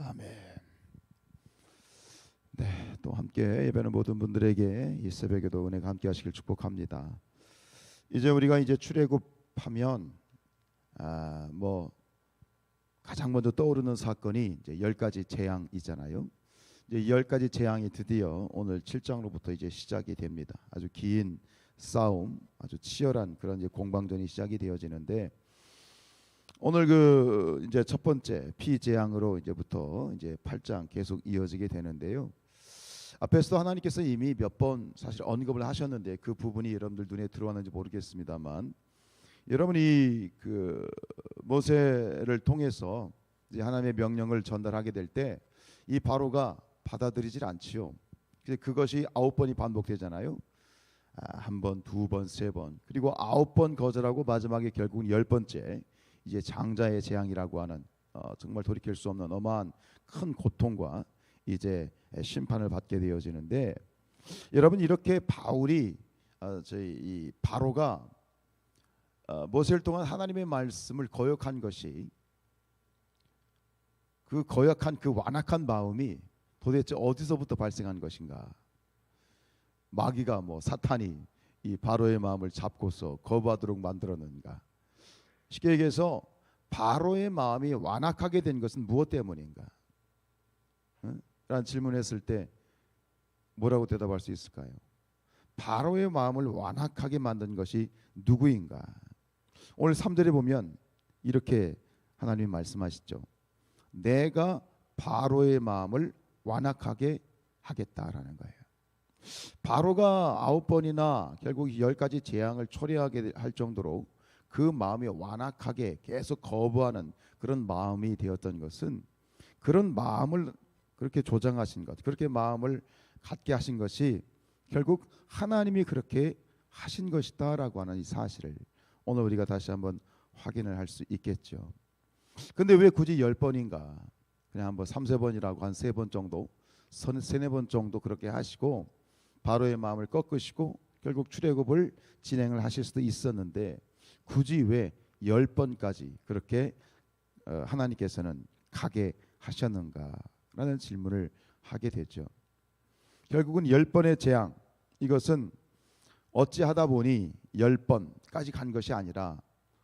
아멘. 네, 또 함께 예배는 모든 분들에게 이 새벽에도 은혜가 함께 하시길 축복합니다. 이제 우리가 이제 출애굽하면 아, 뭐 가장 먼저 떠오르는 사건이 이제 열 가지 재앙이잖아요. 이제 열 가지 재앙이 드디어 오늘 7장으로부터 이제 시작이 됩니다. 아주 긴 싸움, 아주 치열한 그런 이제 공방전이 시작이 되어지는데 오늘 그 이제 첫 번째 피재앙으로 이제부터 이제 8장 계속 이어지게 되는데요. 앞에서도 하나님께서 이미 몇 번 사실 언급을 하셨는데 그 부분이 여러분들 눈에 들어왔는지 모르겠습니다만 여러분이 그 모세를 통해서 하나님의 명령을 전달하게 될 때 이 바로가 받아들이질 않지요. 그것이 아홉 번이 반복되잖아요. 아, 한 번, 두 번, 세 번, 그리고 아홉 번 거절하고 마지막에 결국은 열 번째 이제 장자의 재앙이라고 하는 어, 정말 돌이킬 수 없는 어마한 큰 고통과 이제 심판을 받게 되어지는데 여러분 이렇게 바울이 어, 저희 이 바로가 어, 모세를 통한 하나님의 말씀을 거역한 것이 그 거역한 그 완악한 마음이 도대체 어디서부터 발생한 것인가? 마귀가 뭐 사탄이 이 바로의 마음을 잡고서 거부하도록 만들었는가? 쉽게 얘기해서 바로의 마음이 완악하게 된 것은 무엇 때문인가? 응? 라는 질문했을 때 뭐라고 대답할 수 있을까요? 바로의 마음을 완악하게 만든 것이 누구인가? 오늘 3절에 보면 이렇게 하나님이 말씀하시죠. 내가 바로의 마음을 완악하게 하겠다라는 거예요. 바로가 아홉 번이나 결국 열 가지 재앙을 초래하게 할 정도로 그 마음이 완악하게 계속 거부하는 그런 마음이 되었던 것은 그런 마음을 그렇게 조장하신 것, 그렇게 마음을 갖게 하신 것이 결국 하나님이 그렇게 하신 것이다라고 하는 이 사실을 오늘 우리가 다시 한번 확인을 할 수 있겠죠. 근데 왜 굳이 열 번인가? 그냥 한번 삼세 번이라고 한 세 번 정도, 세네 번 정도 그렇게 하시고 바로의 마음을 꺾으시고 결국 출애굽을 진행을 하실 수도 있었는데 굳이 왜 열 번까지 그렇게 어, 하나님께서는 가게 하셨는가라는 질문을 하게 되죠. 결국은 열 번의 재앙 이것은 어찌하다 보니 열 번까지 간 것이 아니라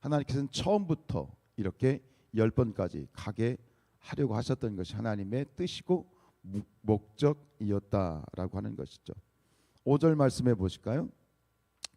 하나님께서는 처음부터 이렇게 열 번까지 가게 하려고 하셨던 것이 하나님의 뜻이고 목적이었다라고 하는 것이죠. 5절 말씀해 보실까요?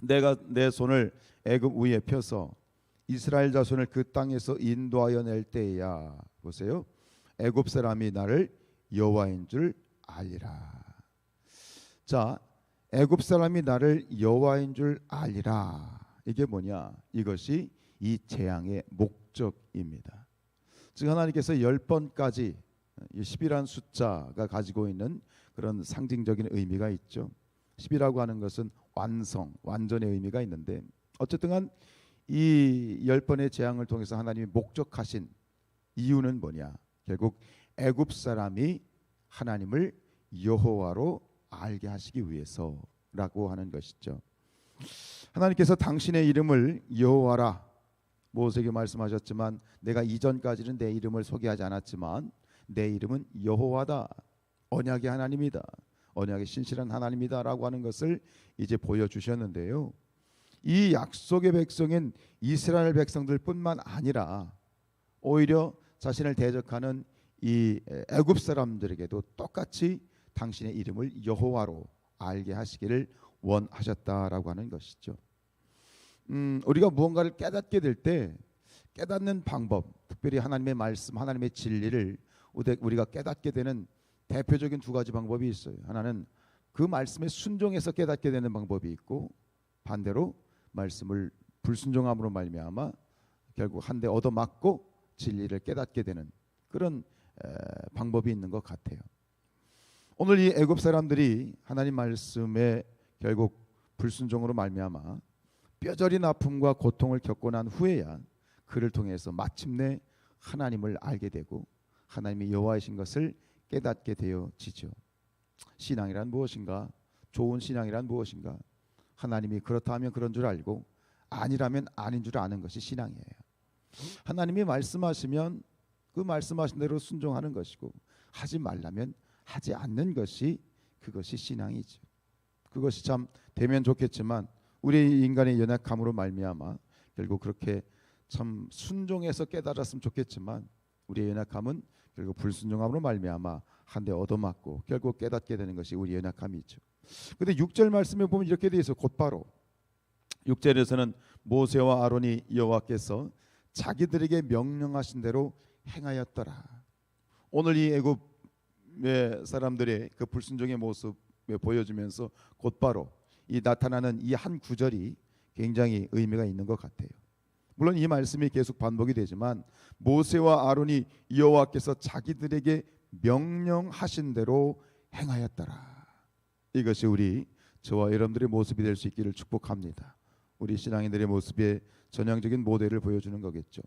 내가 내 손을 애굽 위에 펴서 이스라엘 자손을 그 땅에서 인도하여 낼 때야 보세요. 애굽 사람이 나를 여호와인 줄 알리라. 자, 애굽 사람이 나를 여호와인 줄 알리라. 이게 뭐냐? 이것이 이 재앙의 목적입니다. 즉 하나님께서 열 번까지 10이라는 숫자가 가지고 있는 그런 상징적인 의미가 있죠. 10이라고 하는 것은 완성, 완전의 의미가 있는데 어쨌든 이열 번의 재앙을 통해서 하나님이 목적하신 이유는 뭐냐? 결국 애굽 사람이 하나님을 여호와로 알게 하시기 위해서라고 하는 것이죠. 하나님께서 당신의 이름을 여호와라 모세에게 말씀하셨지만 내가 이전까지는 내 이름을 소개하지 않았지만 내 이름은 여호와다 언약의 하나님이다 언약의 신실한 하나님이다라고 하는 것을 이제 보여주셨는데요. 이 약속의 백성인 이스라엘 백성들뿐만 아니라 오히려 자신을 대적하는 이 애굽 사람들에게도 똑같이 당신의 이름을 여호와로 알게 하시기를 원하셨다라고 하는 것이죠. 음, 우리가 무언가를 깨닫게 될 때 깨닫는 방법, 특별히 하나님의 말씀, 하나님의 진리를 우리가 깨닫게 되는 대표적인 두 가지 방법이 있어요. 하나는 그 말씀에 순종해서 깨닫게 되는 방법이 있고 반대로 말씀을 불순종함으로 말미암아 결국 한 대 얻어 맞고 진리를 깨닫게 되는 그런 에, 방법이 있는 것 같아요. 오늘 이 애굽 사람들이 하나님 말씀에 결국 불순종으로 말미암아 뼈저린 아픔과 고통을 겪고 난 후에야 그를 통해서 마침내 하나님을 알게 되고 하나님이 여호와이신 것을 깨닫게 되어지죠. 신앙이란 무엇인가? 좋은 신앙이란 무엇인가? 하나님이 그렇다 하면 그런 줄 알고 아니라면 아닌 줄 아는 것이 신앙이에요. 하나님이 말씀하시면 그 말씀하신 대로 순종하는 것이고 하지 말라면 하지 않는 것이 그것이 신앙이죠. 그것이 참 되면 좋겠지만 우리 인간의 연약함으로 말미암아 결국 그렇게 참 순종해서 깨달았으면 좋겠지만 우리의 연약함은 결국 불순종함으로 말미암아 한 대 얻어맞고 결국 깨닫게 되는 것이 우리 연약함이죠. 근데 6절 말씀에 보면 이렇게 돼 있어 곧바로 6절에서는 모세와 아론이 여호와께서 자기들에게 명령하신 대로 행하였더라. 오늘 이 애굽의 사람들의 그 불순종의 모습에 보여주면서 곧바로 이 나타나는 이 한 구절이 굉장히 의미가 있는 것 같아요. 물론 이 말씀이 계속 반복이 되지만 모세와 아론이 여호와께서 자기들에게 명령하신 대로 행하였더라. 이것이 우리 저와 여러분들의 모습이 될 수 있기를 축복합니다. 우리 신앙인들의 모습의 전형적인 모델을 보여주는 거겠죠.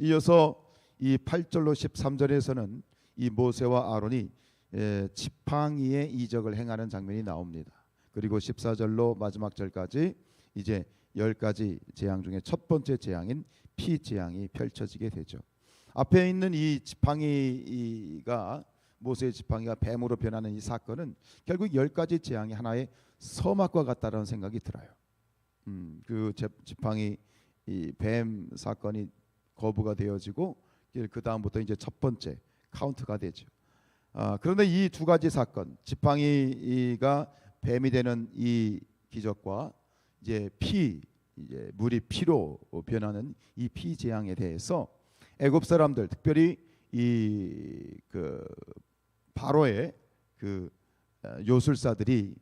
이어서 이 8절로 13절에서는 이 모세와 아론이 에, 지팡이의 이적을 행하는 장면이 나옵니다. 그리고 14절로 마지막 절까지 이제 열 가지 재앙 중에 첫 번째 재앙인 피 재앙이 펼쳐지게 되죠. 앞에 있는 이 지팡이가 모세의 지팡이가 뱀으로 변하는 이 사건은 결국 열 가지 재앙이 하나의 서막과 같다라는 생각이 들어요. 음, 그 제- 지팡이 이뱀 사건이 거부가 되어지고 그 다음부터 이제 첫 번째 카운트가 되죠. 아, 그런데 이 두 가지 사건, 지팡이가 뱀이 되는 이 기적과 이제 피 이제 물이 피로 변하는 이 피 재앙에 대해서 애굽 사람들 특별히 이 그 바로의 그 어, 요술사들이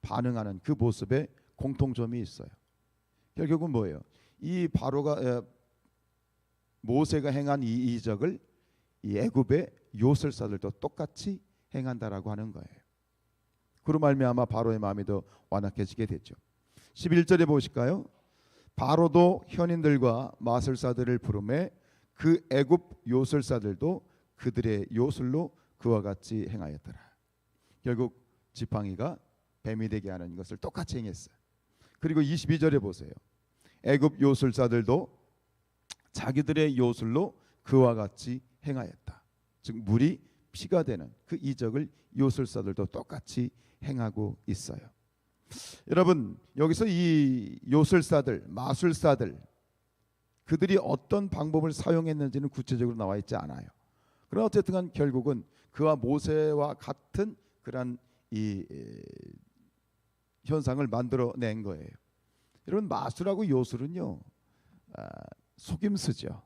반응하는 그 모습에 공통점이 있어요. 결국은 뭐예요? 이 바로가 에, 모세가 행한 이 이적을 이 애굽의 요술사들도 똑같이 행한다라고 하는 거예요. 그로 말미암아 바로의 마음이 더 완악해지게 됐죠. 11절에 보실까요? 바로도 현인들과 마술사들을 부르매 그 애굽 요술사들도 그들의 요술로 그와 같이 행하였더라. 결국 지팡이가 뱀이 되게 하는 것을 똑같이 행했어요. 그리고 22절에 보세요. 애굽 요술사들도 자기들의 요술로 그와 같이 행하였다. 즉 물이 피가 되는 그 이적을 요술사들도 똑같이 행하고 있어요. 여러분 여기서 이 요술사들, 마술사들 그들이 어떤 방법을 사용했는지는 구체적으로 나와 있지 않아요. 그러나 어쨌든 결국은 그와 모세와 같은 그런 이 에, 현상을 만들어낸 거예요. 여러분 마술하고 요술은요 아, 속임수죠.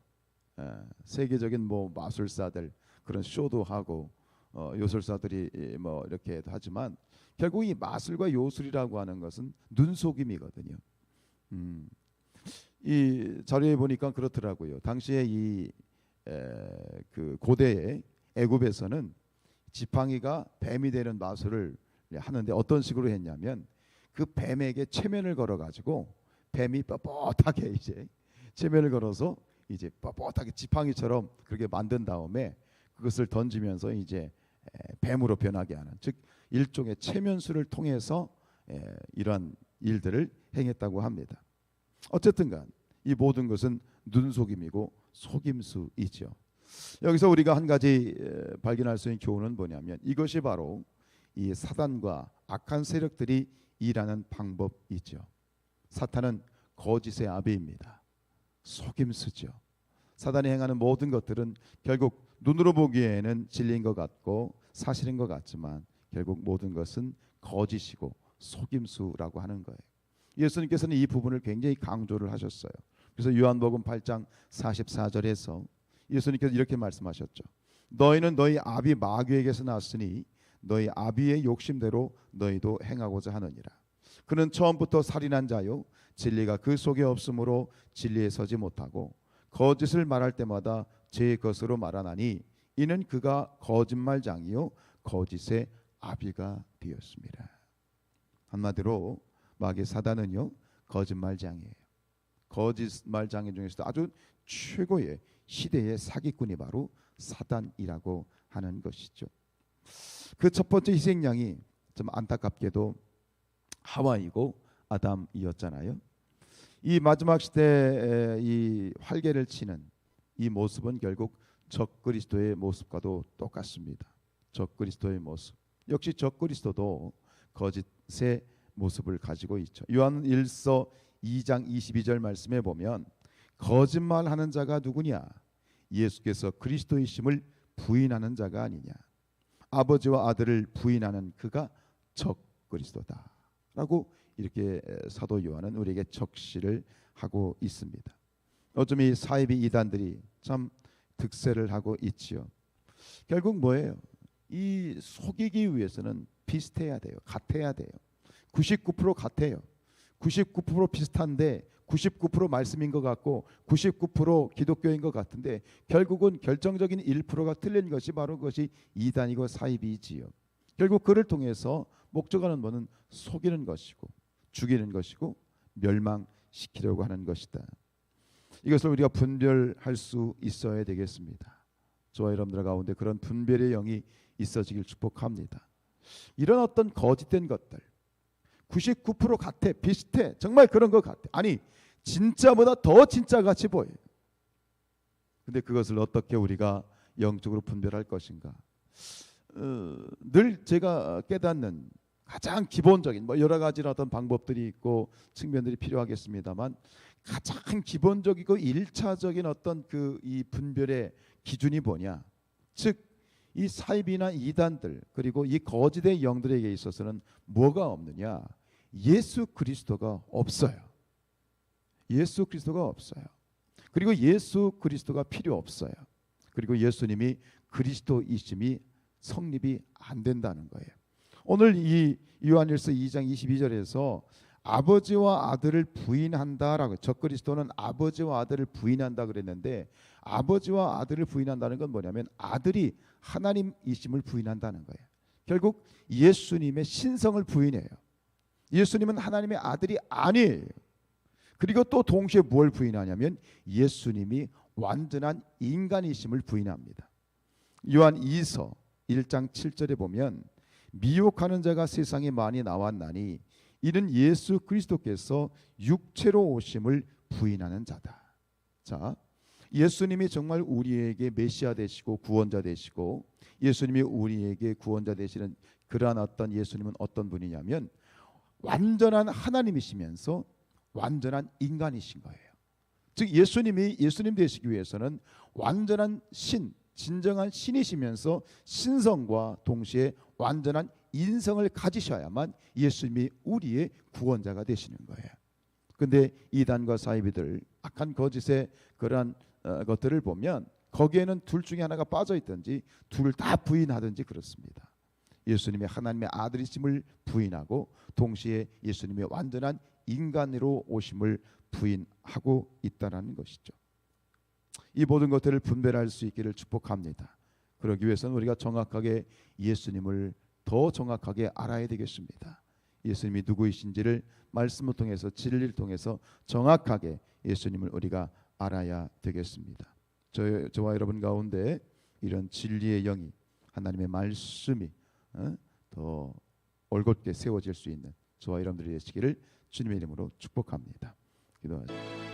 아, 세계적인 뭐 마술사들 그런 쇼도 하고 어, 요술사들이 이, 뭐 이렇게 하지만 결국 이 마술과 요술이라고 하는 것은 눈속임이거든요. 음, 이 자료에 보니까 그렇더라고요. 당시에 이 그 고대의 애굽에서는 지팡이가 뱀이 되는 마술을 하는데 어떤 식으로 했냐면 그 뱀에게 체면을 걸어 가지고 뱀이 뻣뻣하게 이제 체면을 걸어서 이제 뻣뻣하게 지팡이처럼 그렇게 만든 다음에 그것을 던지면서 이제 에, 뱀으로 변하게 하는 즉 일종의 체면수를 통해서 에, 이러한 일들을 행했다고 합니다. 어쨌든간 이 모든 것은 눈속임이고 속임수이죠. 여기서 우리가 한 가지 에, 발견할 수 있는 교훈은 뭐냐면 이것이 바로 이 사단과 악한 세력들이 일하는 방법이죠. 사탄은 거짓의 아비입니다. 속임수죠. 사단이 행하는 모든 것들은 결국 눈으로 보기에는 진리인 것 같고 사실인 것 같지만 결국 모든 것은 거짓이고 속임수라고 하는 거예요. 예수님께서는 이 부분을 굉장히 강조를 하셨어요. 그래서 요한복음 8장 44절에서 예수님께서 이렇게 말씀하셨죠. 너희는 너희 아비 마귀에게서 났으니 너희 아비의 욕심대로 너희도 행하고자 하느니라. 그는 처음부터 살인한 자요 진리가 그 속에 없으므로 진리에 서지 못하고 거짓을 말할 때마다 제 것으로 말하나니 이는 그가 거짓말장이요 거짓의 아비가 되었습니다. 한마디로 마귀 사단은요 거짓말장이에요. 거짓말장애 중에서도 아주 최고의 시대의 사기꾼이 바로 사단이라고 하는 것이죠. 그 첫 번째 희생양이 좀 안타깝게도 하와이고 아담이었잖아요. 이 마지막 시대에 이 활개를 치는 이 모습은 결국 적 그리스도의 모습과도 똑같습니다. 적 그리스도의 모습. 역시 적 그리스도도 거짓의 모습을 가지고 있죠. 요한 1서 2장 22절 말씀에 보면 거짓말하는 자가 누구냐? 예수께서 그리스도이심을 부인하는 자가 아니냐? 아버지와 아들을 부인하는 그가 적 그리스도다라고 이렇게 사도 요한은 우리에게 적시를 하고 있습니다. 어쩜 이 사이비 이단들이 참 득세를 하고 있지요. 결국 뭐예요? 이 속이기 위해서는 비슷해야 돼요. 같아야 돼요. 99% 같아요. 99% 비슷한데 99% 말씀인 것 같고 99% 기독교인 것 같은데 결국은 결정적인 1%가 틀린 것이 바로 그것이 이단이고 사이비지요. 결국 그를 통해서 목적하는 뭐는 속이는 것이고 죽이는 것이고 멸망시키려고 하는 것이다. 이것을 우리가 분별할 수 있어야 되겠습니다. 저와 여러분들 가운데 그런 분별의 영이 있어지길 축복합니다. 이런 어떤 거짓된 것들 99% 같아 비슷해 정말 그런 것 같아 아니 진짜보다 더 진짜 같이 보여요. 근데 그것을 어떻게 우리가 영적으로 분별할 것인가? 어, 늘 제가 깨닫는 가장 기본적인 뭐 여러 가지 어떤 방법들이 있고 측면들이 필요하겠습니다만 가장 기본적이고 일차적인 어떤 그 이 분별의 기준이 뭐냐? 즉 이 사입이나 이단들 그리고 이 거짓의 영들에게 있어서는 뭐가 없느냐? 예수 그리스도가 없어요. 예수 그리스도가 없어요. 그리고 예수 그리스도가 필요 없어요. 그리고 예수님이 그리스도이심이 성립이 안 된다는 거예요. 오늘 이 요한일서 2장 22절에서 아버지와 아들을 부인한다라고 적그리스도는 아버지와 아들을 부인한다 그랬는데 아버지와 아들을 부인한다는 건 뭐냐면 아들이 하나님이심을 부인한다는 거예요. 결국 예수님의 신성을 부인해요. 예수님은 하나님의 아들이 아니에요. 그리고 또 동시에 뭘 부인하냐면 예수님이 완전한 인간이심을 부인합니다. 요한 2서 1장 7절에 보면 미혹하는 자가 세상에 많이 나왔나니 이는 예수 그리스도께서 육체로 오심을 부인하는 자다. 자, 예수님이 정말 우리에게 메시아 되시고 구원자 되시고 예수님이 우리에게 구원자 되시는 그러한 어떤 예수님은 어떤 분이냐면 완전한 하나님이시면서 완전한 인간이신 거예요. 즉 예수님이 예수님 되시기 위해서는 완전한 신, 진정한 신이시면서 신성과 동시에 완전한 인성을 가지셔야만 예수님이 우리의 구원자가 되시는 거예요. 근데 이단과 사이비들 악한 거짓의 그러한 어, 것들을 보면 거기에는 둘 중에 하나가 빠져 있든지 둘을 다 부인하든지 그렇습니다. 예수님의 하나님의 아들이심을 부인하고 동시에 예수님의 완전한 인간으로 오심을 부인하고 있다라는 것이죠. 이 모든 것들을 분별할 수 있기를 축복합니다. 그러기 위해서는 우리가 정확하게 예수님을 더 정확하게 알아야 되겠습니다. 예수님이 누구이신지를 말씀을 통해서 진리를 통해서 정확하게 예수님을 우리가 알아야 되겠습니다. 저, 저와 여러분 가운데 이런 진리의 영이 하나님의 말씀이 어? 더 올곧게 세워질 수 있는 저와 여러분들이 되시기를 주님의 이름으로 축복합니다. 기도하죠.